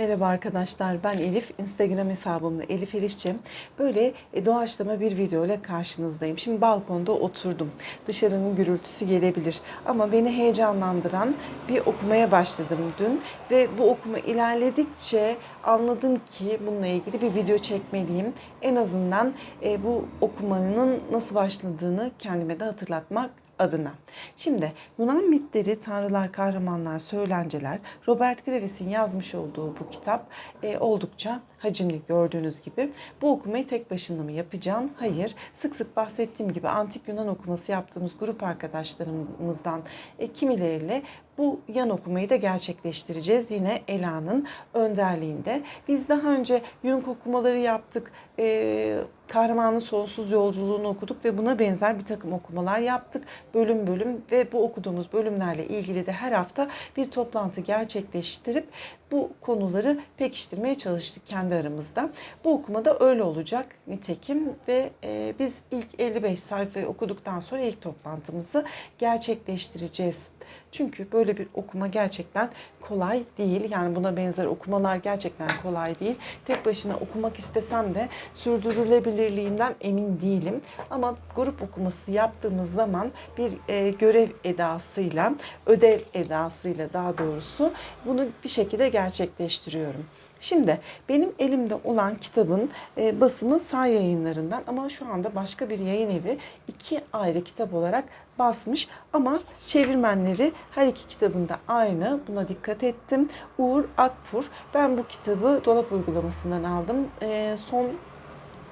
Merhaba arkadaşlar ben Elif. Instagram hesabımda Elif Elifçim. Böyle e, doğaçlama bir video ile karşınızdayım. Şimdi balkonda oturdum. Dışarının gürültüsü gelebilir. Ama beni heyecanlandıran bir okumaya başladım dün. Ve bu okuma ilerledikçe anladım ki bununla ilgili bir video çekmeliyim. En azından e, bu okumanın nasıl başladığını kendime de hatırlatmak adına. Şimdi Yunan mitleri, tanrılar, kahramanlar, söylenceler Robert Graves'in yazmış olduğu bu kitap e, oldukça hacimli gördüğünüz gibi. Bu okumayı tek başına mı yapacağım? Hayır. Sık sık bahsettiğim gibi antik Yunan okuması yaptığımız grup arkadaşlarımızdan e, kimileriyle bu yan okumayı da gerçekleştireceğiz. Yine Ela'nın önderliğinde. Biz daha önce Jung okumaları yaptık. Ee, Kahramanın Sonsuz Yolculuğunu okuduk ve buna benzer bir takım okumalar yaptık. Bölüm bölüm ve bu okuduğumuz bölümlerle ilgili de her hafta bir toplantı gerçekleştirip bu konuları pekiştirmeye çalıştık kendi aramızda. Bu okumada öyle olacak nitekim ve e, biz ilk 55 sayfayı okuduktan sonra ilk toplantımızı gerçekleştireceğiz. Çünkü böyle bir okuma gerçekten kolay değil. Yani buna benzer okumalar gerçekten kolay değil. Tek başına okumak istesem de sürdürülebilirliğinden emin değilim. Ama grup okuması yaptığımız zaman bir e, görev edasıyla, ödev edasıyla daha doğrusu bunu bir şekilde gerçekleştiriyorum. Şimdi benim elimde olan kitabın e, basımı Sağ yayınlarından ama şu anda başka bir yayın evi iki ayrı kitap olarak basmış ama çevirmenleri her iki kitabında aynı. Buna dikkat ettim. Uğur Akpur. Ben bu kitabı dolap uygulamasından aldım. E, son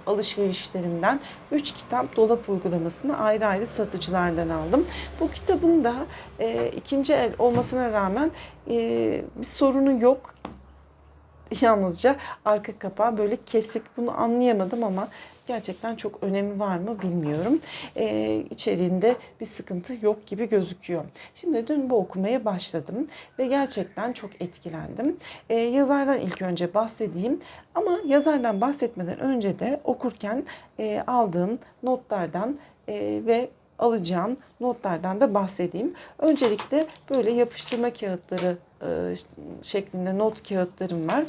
alışverişlerimden 3 kitap dolap uygulamasını ayrı ayrı satıcılardan aldım. Bu kitabın da e, ikinci el olmasına rağmen e, bir sorunu yok. Yalnızca arka kapağı böyle kesik. Bunu anlayamadım ama gerçekten çok önemi var mı bilmiyorum. Ee, içeriğinde bir sıkıntı yok gibi gözüküyor. Şimdi dün bu okumaya başladım ve gerçekten çok etkilendim. Ee, yazardan ilk önce bahsedeyim ama yazardan bahsetmeden önce de okurken e, aldığım notlardan e, ve alacağım notlardan da bahsedeyim. Öncelikle böyle yapıştırma kağıtları e, şeklinde not kağıtlarım var.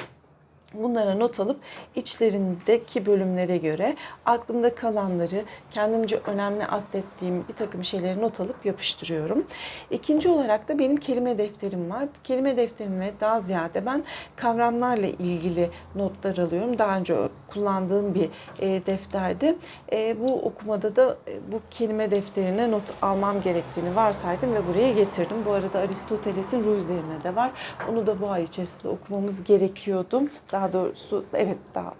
Bunlara not alıp içlerindeki bölümlere göre aklımda kalanları kendimce önemli atlettiğim bir takım şeyleri not alıp yapıştırıyorum. İkinci olarak da benim kelime defterim var. Kelime defterime daha ziyade ben kavramlarla ilgili notlar alıyorum. Daha önce kullandığım bir e, defterdi. E, bu okumada da e, bu kelime defterine not almam gerektiğini varsaydım ve buraya getirdim. Bu arada Aristoteles'in ruh üzerine de var. Onu da bu ay içerisinde okumamız gerekiyordu. Daha doğrusu evet daha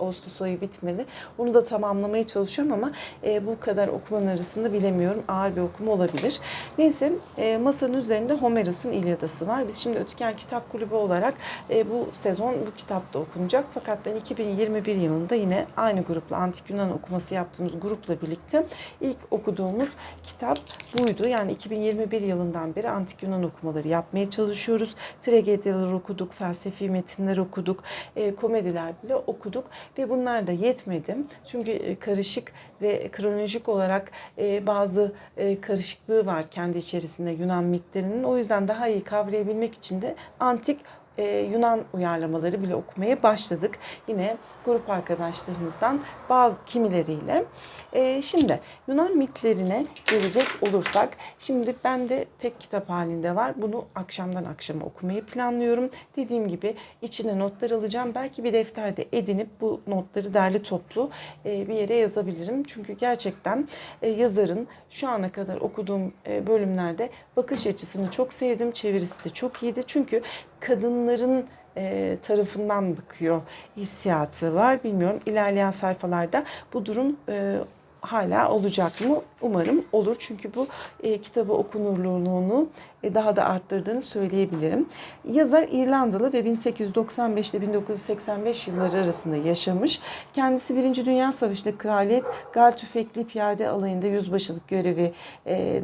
Ağustos ayı bitmedi. Onu da tamamlamaya çalışıyorum ama e, bu kadar okumanın arasında bilemiyorum. Ağır bir okuma olabilir. Neyse e, masanın üzerinde Homeros'un İlyadası var. Biz şimdi Ötüken Kitap Kulübü olarak e, bu sezon bu kitap da okunacak. Fakat ben 2021 yılında yine aynı grupla Antik Yunan okuması yaptığımız grupla birlikte ilk okuduğumuz kitap buydu. Yani 2021 yılından beri Antik Yunan okumaları yapmaya çalışıyoruz. Tragedyalar okuduk, felsefi metinler okuduk, e, komediler bile okuduk ve bunlar da yetmedi. Çünkü e, karışık ve kronolojik olarak e, bazı e, karışıklığı var kendi içerisinde Yunan mitlerinin. O yüzden daha iyi kavrayabilmek için de antik e, Yunan uyarlamaları bile okumaya başladık. Yine grup arkadaşlarımızdan bazı kimileriyle. E, şimdi Yunan mitlerine gelecek olursak, şimdi ben de tek kitap halinde var. Bunu akşamdan akşama okumayı planlıyorum. Dediğim gibi içine notlar alacağım. Belki bir defterde edinip bu notları derli toplu e, bir yere yazabilirim. Çünkü gerçekten e, yazarın şu ana kadar okuduğum e, bölümlerde bakış açısını çok sevdim. Çevirisi de çok iyiydi. Çünkü kadınların e, tarafından bakıyor hissiyatı var. Bilmiyorum ilerleyen sayfalarda bu durum e, hala olacak mı? Umarım olur. Çünkü bu e, kitabı okunurluğunu daha da arttırdığını söyleyebilirim. Yazar İrlandalı ve 1895 ile 1985 yılları arasında yaşamış. Kendisi Birinci Dünya Savaşı'nda kraliyet Gal Tüfekli Piyade Alayı'nda yüzbaşılık görevi e,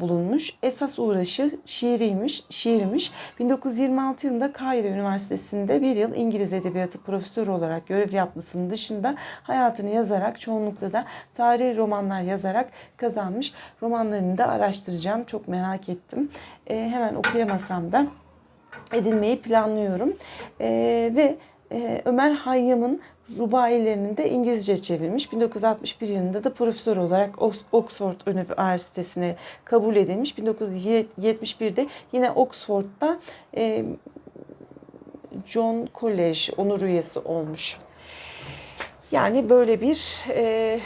bulunmuş. Esas uğraşı şiiriymiş, şiirmiş. 1926 yılında Kahire Üniversitesi'nde bir yıl İngiliz Edebiyatı profesörü olarak görev yapmasının dışında hayatını yazarak çoğunlukla da tarihi romanlar yazarak kazanmış. Romanlarını da araştıracağım. Çok merak ettim. E, hemen okuyamasam da edinmeyi planlıyorum. Ee, ve e, Ömer Hayyam'ın rubailerini de İngilizce çevirmiş. 1961 yılında da profesör olarak Ox- Oxford Üniversitesi'ne kabul edilmiş. 1971'de yine Oxford'da e, John College onur üyesi olmuş. Yani böyle bir e,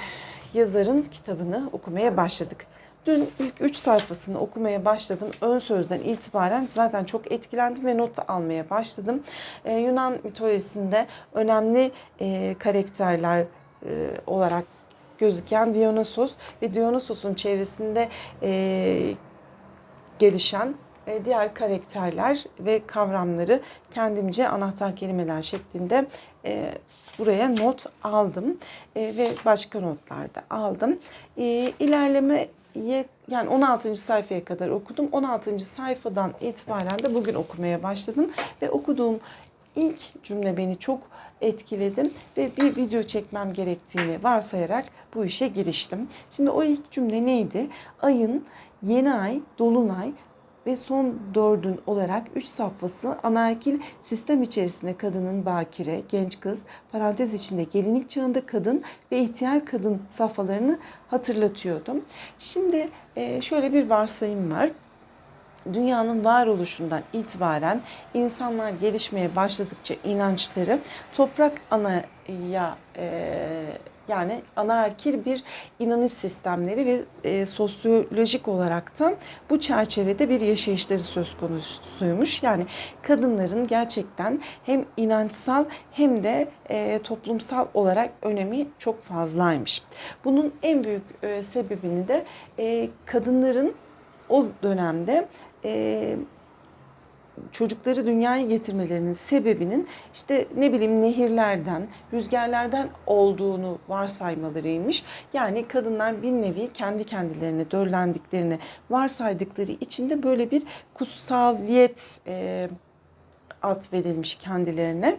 yazarın kitabını okumaya başladık. Dün ilk üç sayfasını okumaya başladım. Ön sözden itibaren zaten çok etkilendim ve not almaya başladım. Ee, Yunan mitolojisinde önemli e, karakterler e, olarak gözüken Dionysos ve Dionysos'un çevresinde e, gelişen e, diğer karakterler ve kavramları kendimce anahtar kelimeler şeklinde e, buraya not aldım E, ve başka notlar da aldım. E, ilerlemeye yani 16. sayfaya kadar okudum. 16. sayfadan itibaren de bugün okumaya başladım ve okuduğum ilk cümle beni çok etkiledi ve bir video çekmem gerektiğini varsayarak bu işe giriştim. Şimdi o ilk cümle neydi? Ayın yeni ay, dolunay ve son dördün olarak üç safhası anaerkil sistem içerisinde kadının bakire, genç kız, parantez içinde gelinlik çağında kadın ve ihtiyar kadın safhalarını hatırlatıyordum. Şimdi e, şöyle bir varsayım var dünyanın varoluşundan itibaren insanlar gelişmeye başladıkça inançları toprak anaya e, yani anaerkil bir inanış sistemleri ve e, sosyolojik olarak da bu çerçevede bir yaşayışları söz konusuymuş. Yani kadınların gerçekten hem inançsal hem de e, toplumsal olarak önemi çok fazlaymış. Bunun en büyük e, sebebini de e, kadınların o dönemde e, çocukları dünyaya getirmelerinin sebebinin işte ne bileyim nehirlerden, rüzgarlardan olduğunu varsaymalarıymış. Yani kadınlar bir nevi kendi kendilerine döllendiklerini varsaydıkları için de böyle bir kutsaliyet e, atfedilmiş kendilerine.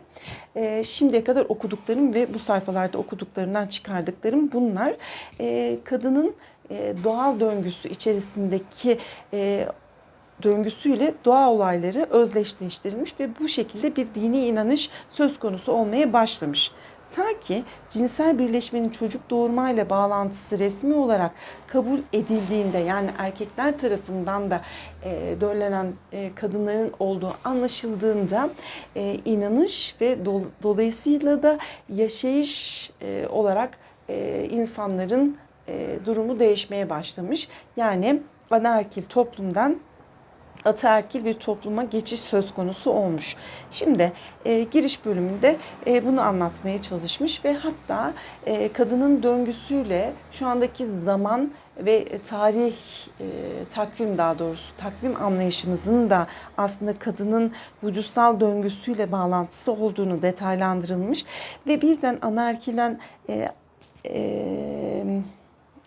E, şimdiye kadar okuduklarım ve bu sayfalarda okuduklarından çıkardıklarım bunlar. E, kadının e, doğal döngüsü içerisindeki e, döngüsüyle doğa olayları özdeşleştirilmiş ve bu şekilde bir dini inanış söz konusu olmaya başlamış. Ta ki cinsel birleşmenin çocuk doğurmayla bağlantısı resmi olarak kabul edildiğinde yani erkekler tarafından da e, döllenen e, kadınların olduğu anlaşıldığında e, inanış ve do, dolayısıyla da yaşayış e, olarak e, insanların e, durumu değişmeye başlamış. Yani anaerkil toplumdan ataerkil bir topluma geçiş söz konusu olmuş. Şimdi e, giriş bölümünde e, bunu anlatmaya çalışmış ve hatta e, kadının döngüsüyle şu andaki zaman ve tarih e, takvim daha doğrusu takvim anlayışımızın da aslında kadının vücutsal döngüsüyle bağlantısı olduğunu detaylandırılmış ve birden anaerkilen e, e,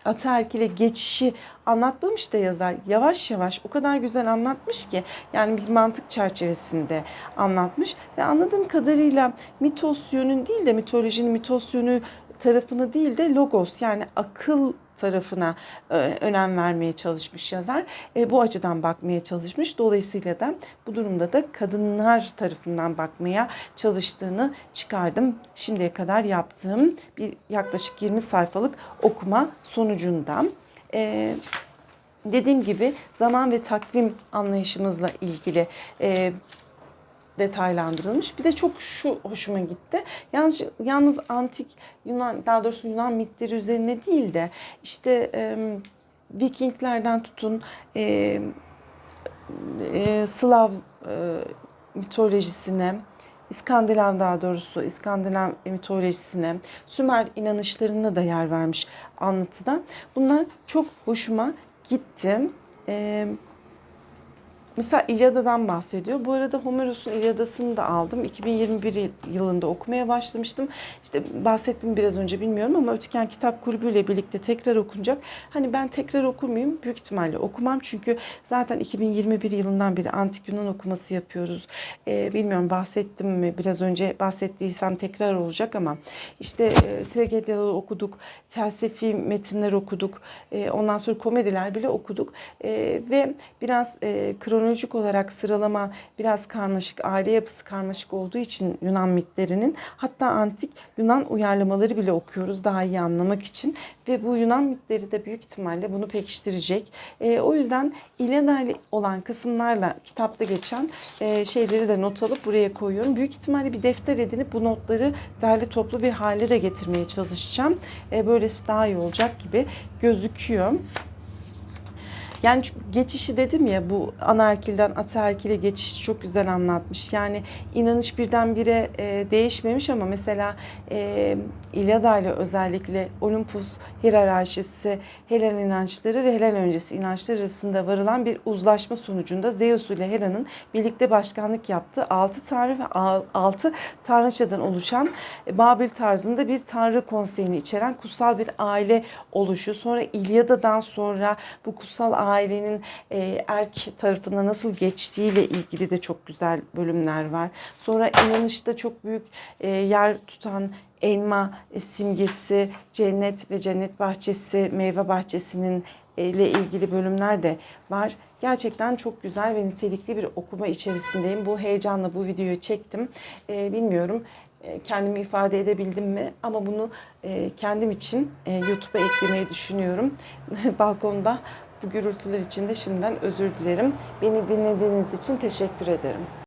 ataerkile geçişi anlatmamış da yazar. Yavaş yavaş o kadar güzel anlatmış ki yani bir mantık çerçevesinde anlatmış ve anladığım kadarıyla mitos yönün değil de mitolojinin mitos yönü tarafını değil de logos yani akıl tarafına e, önem vermeye çalışmış yazar. E, bu açıdan bakmaya çalışmış. Dolayısıyla da bu durumda da kadınlar tarafından bakmaya çalıştığını çıkardım. Şimdiye kadar yaptığım bir yaklaşık 20 sayfalık okuma sonucundan. E, dediğim gibi zaman ve takvim anlayışımızla ilgili e, detaylandırılmış. Bir de çok şu hoşuma gitti. Yalnız, yalnız antik Yunan, daha doğrusu Yunan mitleri üzerine değil de işte e, Vikinglerden tutun e, e, Slav e, mitolojisine, İskandinav daha doğrusu İskandinav mitolojisine, Sümer inanışlarına da yer vermiş anlatıda. Bunlar çok hoşuma gitti. Ee, mesela İlyada'dan bahsediyor. Bu arada Homeros'un İlyada'sını da aldım. 2021 yılında okumaya başlamıştım. İşte bahsettim biraz önce bilmiyorum ama Ötüken Kitap Kulübü ile birlikte tekrar okunacak. Hani ben tekrar okur muyum? Büyük ihtimalle okumam. Çünkü zaten 2021 yılından beri Antik Yunan okuması yapıyoruz. Ee, bilmiyorum bahsettim mi? Biraz önce bahsettiysem tekrar olacak ama işte e, tragedyaları okuduk. Felsefi metinler okuduk. E, ondan sonra komediler bile okuduk. E, ve biraz e, kronolojik kronolojik olarak sıralama biraz karmaşık, aile yapısı karmaşık olduğu için Yunan mitlerinin hatta antik Yunan uyarlamaları bile okuyoruz daha iyi anlamak için ve bu Yunan mitleri de büyük ihtimalle bunu pekiştirecek. E, o yüzden İlyada ile olan kısımlarla kitapta geçen e, şeyleri de not alıp buraya koyuyorum. Büyük ihtimalle bir defter edinip bu notları derli toplu bir hale de getirmeye çalışacağım. E, böylesi daha iyi olacak gibi gözüküyor. Yani geçişi dedim ya bu anaerkilden ataerkile geçişi çok güzel anlatmış. Yani inanış birdenbire e, değişmemiş ama mesela e, İlyada ile özellikle Olimpus hiyerarşisi, Helen inançları ve Helen öncesi inançlar arasında varılan bir uzlaşma sonucunda Zeus ile Hera'nın birlikte başkanlık yaptığı 6 tanrı ve 6 tanrıçadan oluşan e, Babil tarzında bir tanrı konseyini içeren kutsal bir aile oluşu. Sonra İlyada'dan sonra bu kutsal ailenin e, erk tarafına nasıl geçtiğiyle ilgili de çok güzel bölümler var. Sonra inanışta çok büyük e, yer tutan elma e, simgesi, cennet ve cennet bahçesi, meyve bahçesinin e, ile ilgili bölümler de var. Gerçekten çok güzel ve nitelikli bir okuma içerisindeyim. Bu heyecanla bu videoyu çektim. E, bilmiyorum e, kendimi ifade edebildim mi ama bunu e, kendim için YouTube'a eklemeyi düşünüyorum. Balkonda bu gürültüler için de şimdiden özür dilerim. Beni dinlediğiniz için teşekkür ederim.